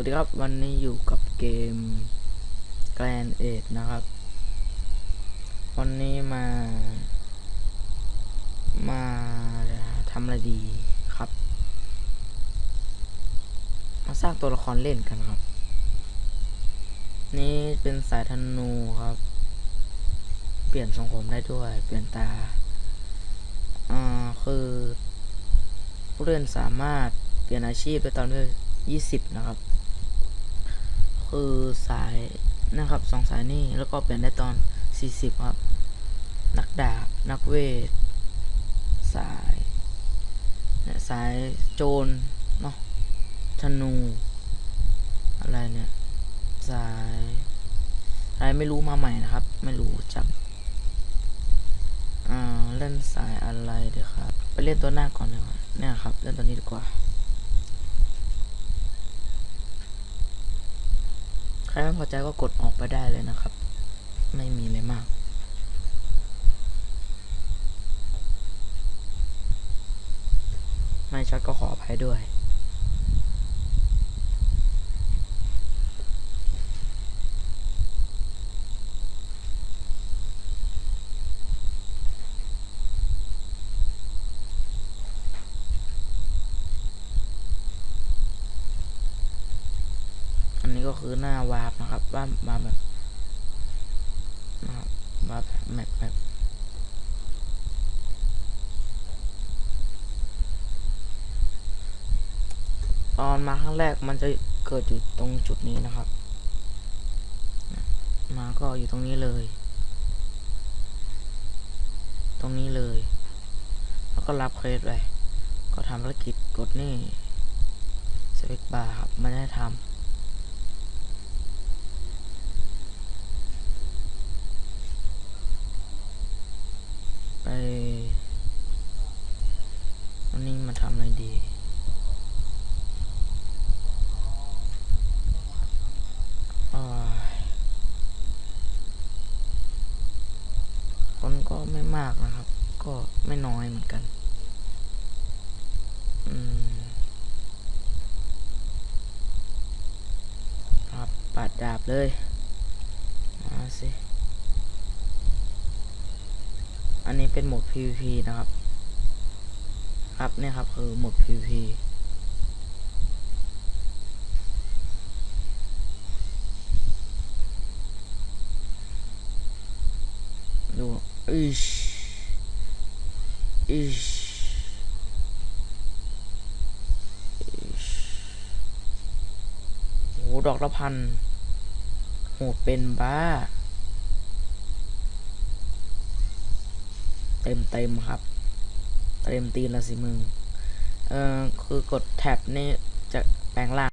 วัสดีครับวันนี้อยู่กับเกม Grand Age นะครับ วันนี้มา มาทำอะไรดีครับ มาสร้างตัวละครเล่นกันครับ นี่เป็นสายธนูครับ เปลี่ยนทรงผมได้ด้วย เปลี่ยนตาอ่าคือผู้เล่นสามารถเปลี่ยนอาชีพได้ตอนเวล20 นะครับ คือสายนะครับสองสายนี่แล้วก็เปลี่ยนได้ตอน 40 ครับ นักดาบ นักเวท สายเนี่ยสายโจรเนาะธนู อะไรเนี่ย สาย อะไรไม่รู้มาใหม่นะครับ ไม่รู้จักเล่นสายอะไรเดี๋ยวครับ ไปเล่นตัวหน้าก่อนดีกว่าเนี่ยครับ เล่นตัวนี้ดีกว่า ใครไม่พอใจก็กดออกไปได้เลยนะครับ ไม่มีอะไรมาก ไม่ชัดก็ขออภัยด้วย อันนี้ก็ คือหน้าวาร์ปนะครับวาร์ปวาแบบนะครับวาแบบแมปแบบตอนมาครั้งแรกมันจะเกิดอยู่ตรงจุดนี้นะครับ มาก็อยู่ตรงนี้เลย ตรงนี้เลย แล้วก็รับเครดไป ก็ทำภารกิจกดนี่สเปกบาร์ครับมันได้ทำ ไปวันนี้มาทำอะไรดีอ้ายคน ก็ไม่มากนะครับ ก็ไม่น้อยเหมือนกัน อืม ครับปัดดาบเลย มาสิ อันนี้เป็นโหมด PVP นะครับ ครับเนี่ยครับคือโหมด PVP ดูอิชอิชอิช โหดอกละพันโหเป็นบ้า เต็มเต็มครับ เต็มตีนละสิมึง เออคือกดแท็บนี่จะแปลงร่าง